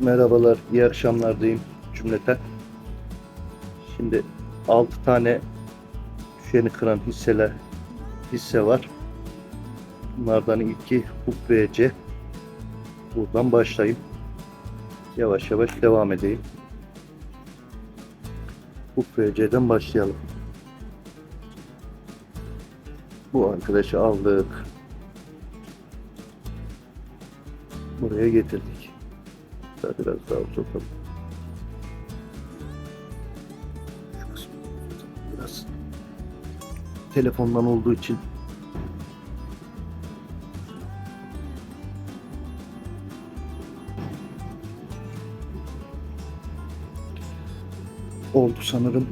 Merhabalar, iyi akşamlar diyeyim cümleten. Şimdi 6 tane düşeni kıran hisseler hisse var. Bunlardan ilki HUK VC. Buradan başlayayım. Yavaş yavaş devam edeyim. HUK VC'den başlayalım. Bu arkadaşı aldık. Buraya getirdik. Daha biraz daha uzatalım. Biraz telefondan olduğu için oldu sanırım.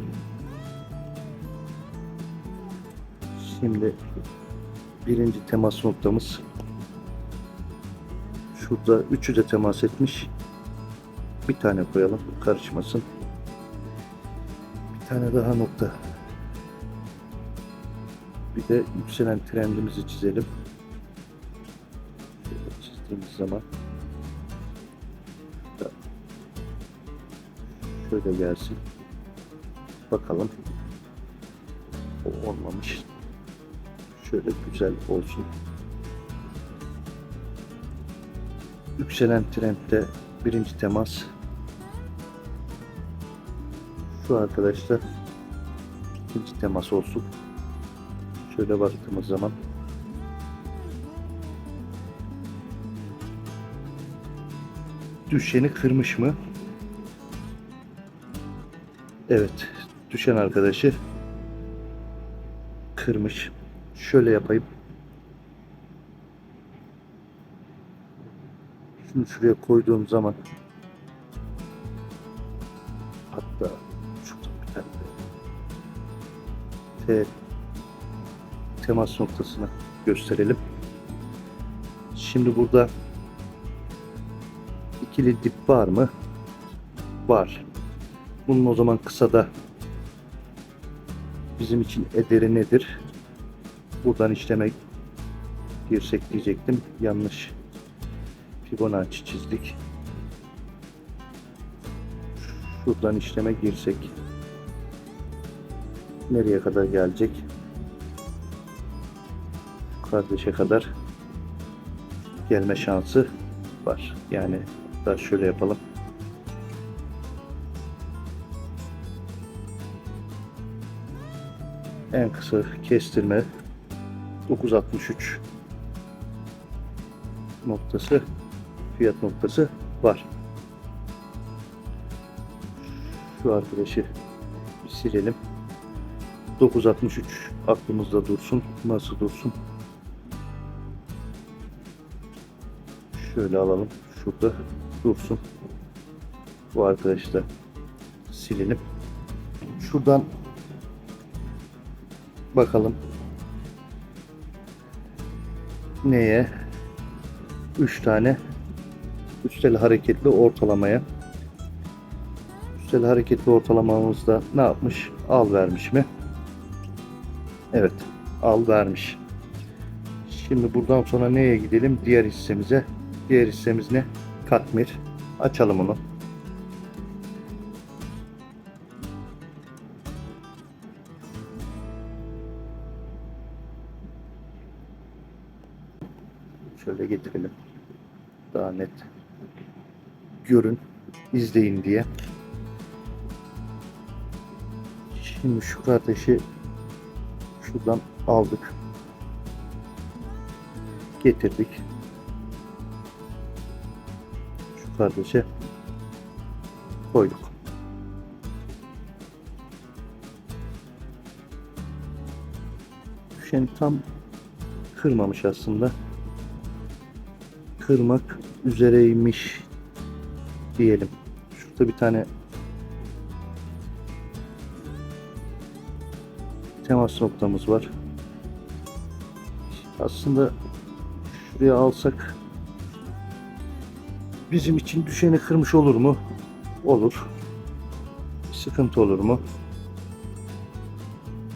Şimdi birinci temas noktamız şurada üçü de temas etmiş. Bir tane koyalım karışmasın. Bir tane daha nokta. Bir de yükselen trendimizi çizelim. Şöyle çizdiğimiz zaman şöyle gelsin. Bakalım. O olmamış. Şöyle güzel olsun. Yükselen trendde birinci temas şu arkadaşlar ikinci temas olsun. Şöyle baktığımız zaman düşeni kırmış mı? Evet, düşen arkadaşı kırmış. Şöyle yapayım. Şunu şuraya koyduğum zaman de T temas noktasını gösterelim. Şimdi burada ikili dip var mı? Var. Bunun o zaman kısada bizim için ederi nedir? Buradan işleme girsek diyecektim. Yanlış Fibonacci çizdik. Şuradan işleme girsek nereye kadar gelecek? Şu kardeşe kadar gelme şansı var. Yani da şöyle yapalım. En kısa kestirme 963 noktası fiyat noktası var. Şu arkadaşı silelim. 963 aklımızda dursun. Nasıl dursun? Şöyle alalım. Şurada dursun. Bu arkadaşı da silelim. Şuradan bakalım neye 3 tane üstel hareketli ortalamaya üstel hareketli ortalamamızda ne yapmış al vermiş mi evet al vermiş. Şimdi buradan sonra neye gidelim? Diğer hissemize. Diğer hissemiz ne? Katmir. Açalım onu. Şöyle getirelim. Daha net. Görün, izleyin diye. Şimdi şu kardeşi şuradan aldık. Getirdik. Şu kardeşe koyduk. Düşeni tam kırmamış aslında kırmak üzereymiş diyelim. Şurada bir tane temas noktamız var. Aslında şuraya alsak bizim için düşeni kırmış olur mu? Olur. Sıkıntı olur mu?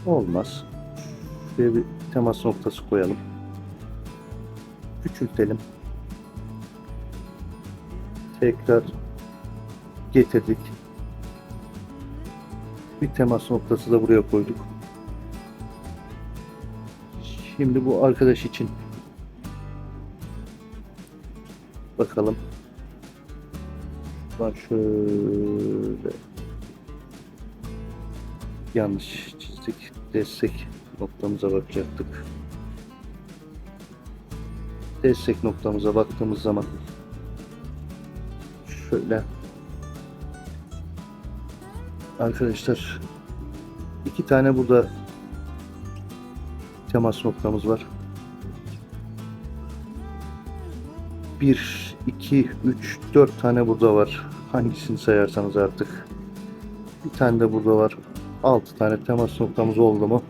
Olmaz. Şuraya bir temas noktası koyalım. Küçültelim. tekrar getirdik. Bir temas noktası da buraya koyduk. Şimdi bu arkadaş için bakalım. Bak şöyle yanlış çizdik. Destek noktamıza bakacaktık. Destek noktamıza baktığımız zaman şöyle arkadaşlar iki tane burada temas noktamız var. 1, 2, 3, 4 tane burada var. Hangisini sayarsanız artık. Bir tane de burada var. 6 tane temas noktamız oldu mu?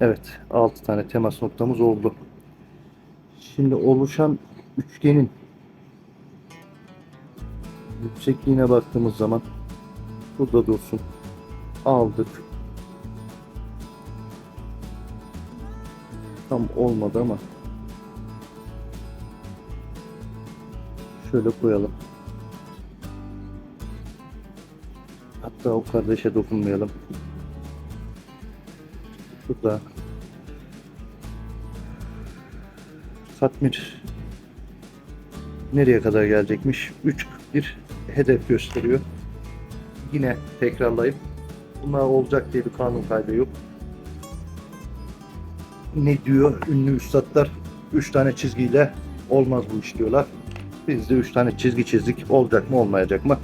Evet, 6 tane temas noktamız oldu. Şimdi oluşan üçgenin yüksekliğine baktığımız zaman burada dursun. Aldık. Tam olmadı ama şöyle koyalım. Hatta o kardeşe dokunmayalım. Şurada Katmir nereye kadar gelecekmiş? 3.41 hedef gösteriyor. Yine tekrarlayıp bunlar olacak diye bir kanun kaydı yok. Ne diyor ünlü üstadlar? 3 tane çizgiyle olmaz bu iş diyorlar. Biz de 3 tane çizgi çizdik. Olacak mı olmayacak mı?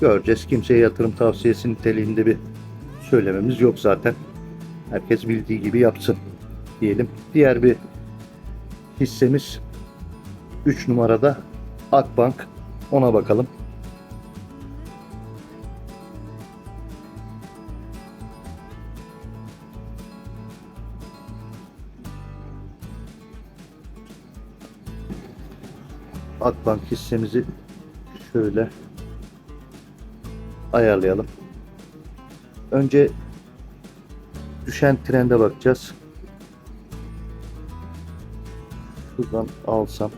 Göreceğiz. Kimseye yatırım tavsiyesi niteliğinde bir söylememiz yok zaten. Herkes bildiği gibi yapsın diyelim. Diğer bir hissemiz 3 numarada Akbank. Ona bakalım. Akbank hissemizi şöyle ayarlayalım. Önce düşen trende bakacağız. Şuradan alsam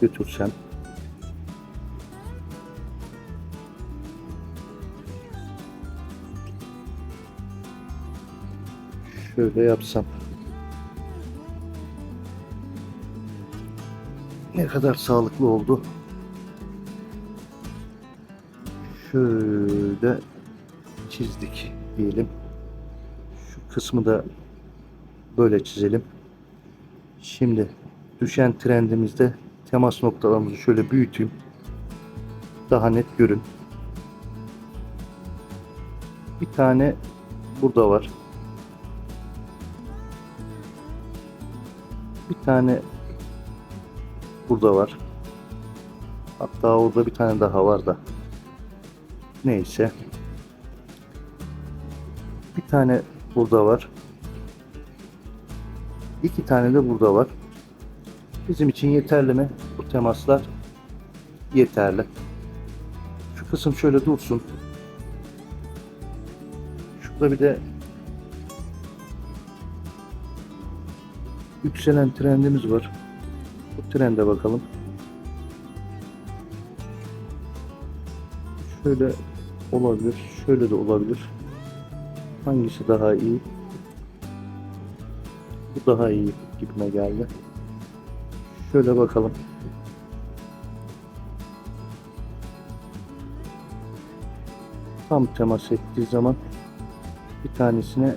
götürsem şöyle yapsam ne kadar sağlıklı oldu. Şöyle çizdik diyelim. Şu kısmı da böyle çizelim. Şimdi düşen trendimizde temas noktalarımızı şöyle büyüteyim. Daha net görün. Bir tane burada var. Bir tane burada var. Hatta orada bir tane daha var da. Neyse. Bir tane burada var. İki tane de burada var. Bizim için yeterli mi? Bu temaslar yeterli. Şu kısım şöyle dursun. Şurada bir de yükselen trendimiz var bu trende bakalım. Şöyle olabilir şöyle de olabilir. Hangisi daha iyi? Bu daha iyi gibime geldi. Şöyle bakalım. Tam temas ettiği zaman bir tanesine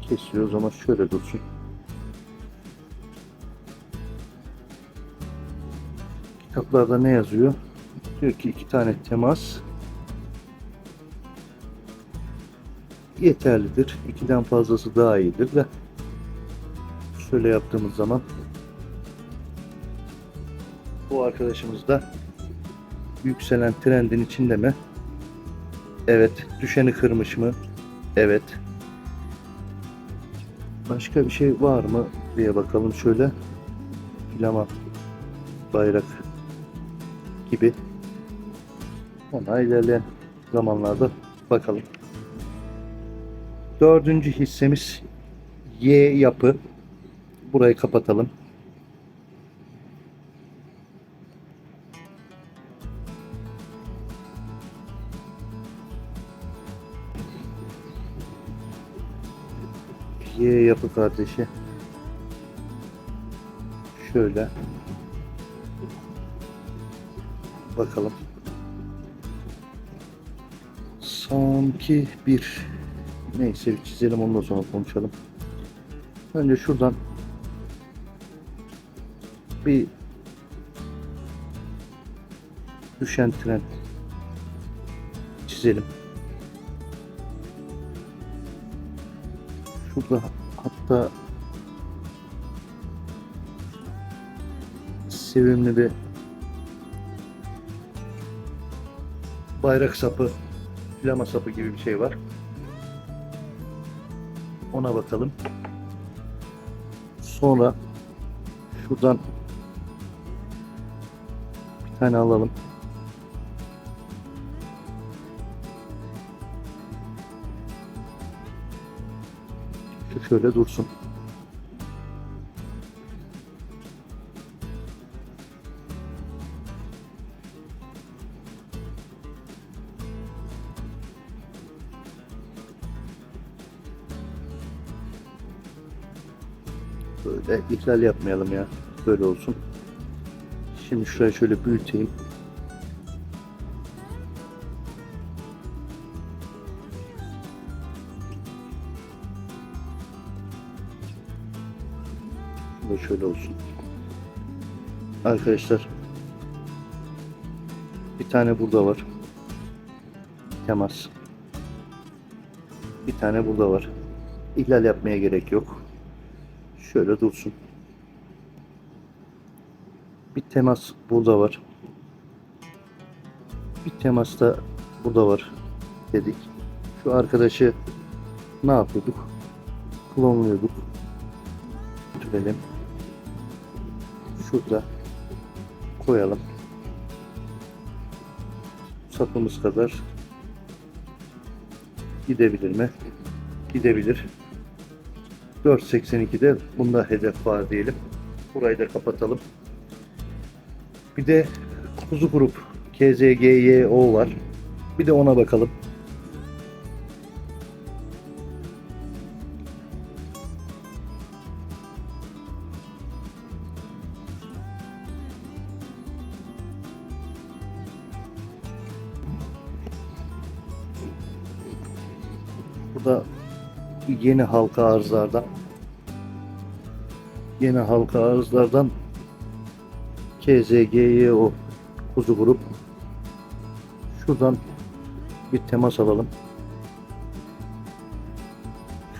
kesiyor. O zaman şöyle dursun kitaplarda ne yazıyor diyor ki iki tane temas yeterlidir. İkiden fazlası daha iyidir de şöyle yaptığımız zaman bu arkadaşımız da yükselen trendin içinde mi? Evet. Düşeni kırmış mı? Evet. Başka bir şey var mı diye bakalım şöyle. Filama bayrak gibi. Ona ilerleyen zamanlarda bakalım. Dördüncü hissemiz Y yapı. Burayı kapatalım. Y yapı kardeşi. Şöyle Bakalım. Sanki bir neyse bir çizelim ondan sonra konuşalım. Önce şuradan bir düşen tren çizelim. Şurada hatta sevimli bir bayrak sapı, flama sapı gibi bir şey var. Ona bakalım. Sonra şuradan bir tane alalım. Şöyle dursun. Böyle ihlal yapmayalım ya. Böyle olsun. Şimdi şurayı şöyle büyüteyim. Bu şöyle olsun. Arkadaşlar bir tane burada var. Temas. Bir tane burada var. İhlal yapmaya gerek yok. Şöyle dursun. Bir temas burada var. Bir temas da burada var dedik. Şu arkadaşı ne yapıyorduk? Klonluyorduk. Götürelim. Şurada koyalım. Sapımız kadar gidebilir mi? Gidebilir. 4.82'de bunda hedef var diyelim. Burayı da kapatalım. Bir de kuzu grup KZGYO var. Bir de ona bakalım. Burada yeni halka arzlardan yeni halka arzlardan KZGYO kuzu grup şuradan bir temas alalım.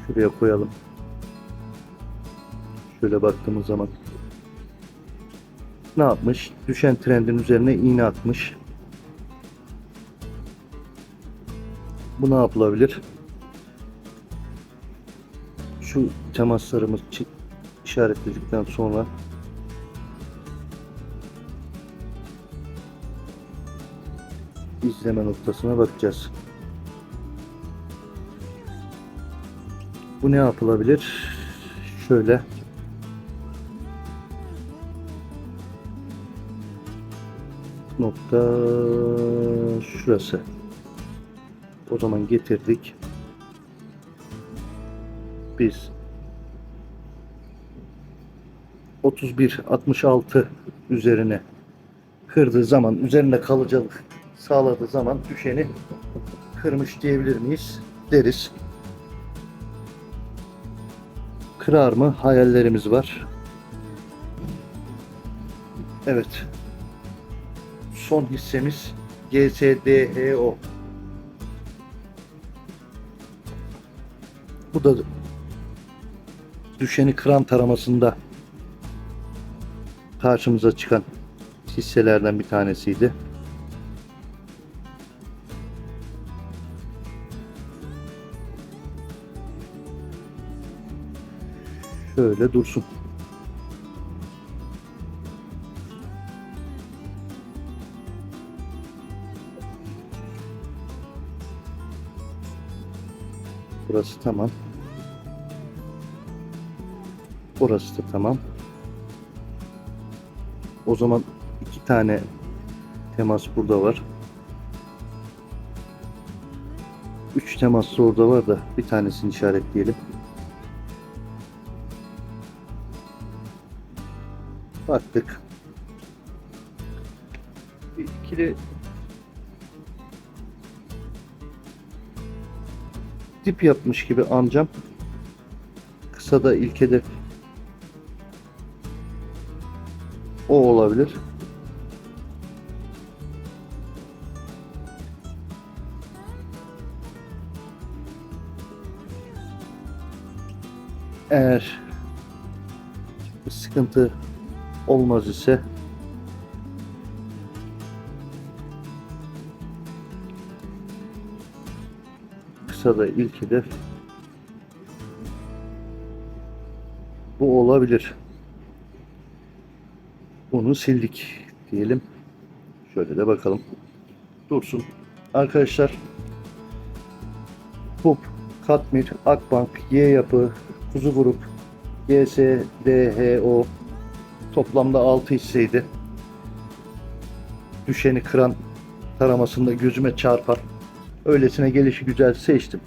Şuraya koyalım. Şöyle baktığımız zaman ne yapmış? Düşen trendin üzerine iğne atmış. Bu ne yapılabilir şu temaslarımız işaretledikten sonra izleme noktasına bakacağız. Bu ne yapılabilir? Şöyle nokta şurası. O zaman getirdik. Biz 31 66 üzerine kırdığı zaman üzerinde kalıcılık sağladığı zaman düşeni kırmış diyebilir miyiz? Deriz. Kırar mı? Hayallerimiz var. Evet. Son hissemiz GSDEO. Bu da düşeni kıran taramasında karşımıza çıkan hisselerden bir tanesiydi. Şöyle dursun. Burası tamam. Orası da tamam. O zaman iki tane temas burada var. Üç temas orada var da bir tanesini işaretleyelim. Baktık. Bir ikili dip yapmış gibi amcam. Kısa da ilk hedef o olabilir. Eğer bir sıkıntı olmaz ise kısa da ilk hedef bu olabilir. Bunu sildik diyelim. Şöyle de bakalım. Dursun. Arkadaşlar HUP, Katmir, Akbank, Y Yapı, Kuzu Grup, GS, DHO toplamda 6 hisseydi. Düşeni kıran taramasında gözüme çarpan öylesine gelişi güzel seçtim.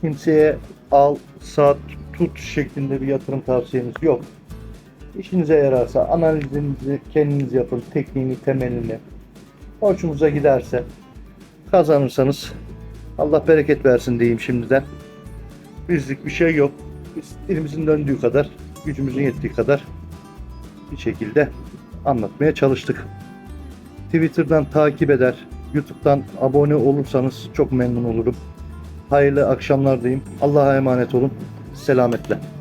Kimseye al, sat, tut şeklinde bir yatırım tavsiyemiz yok. İşinize yararsa analizinizi kendiniz yapın, tekniğini, temelini. Hoşunuza giderse kazanırsanız Allah bereket versin diyeyim şimdiden. Bizlik bir şey yok. Biz elimizin döndüğü kadar, gücümüzün yettiği kadar bir şekilde anlatmaya çalıştık. Twitter'dan takip eder, YouTube'dan abone olursanız çok memnun olurum. Hayırlı akşamlar diyeyim. Allah'a emanet olun. Selametle.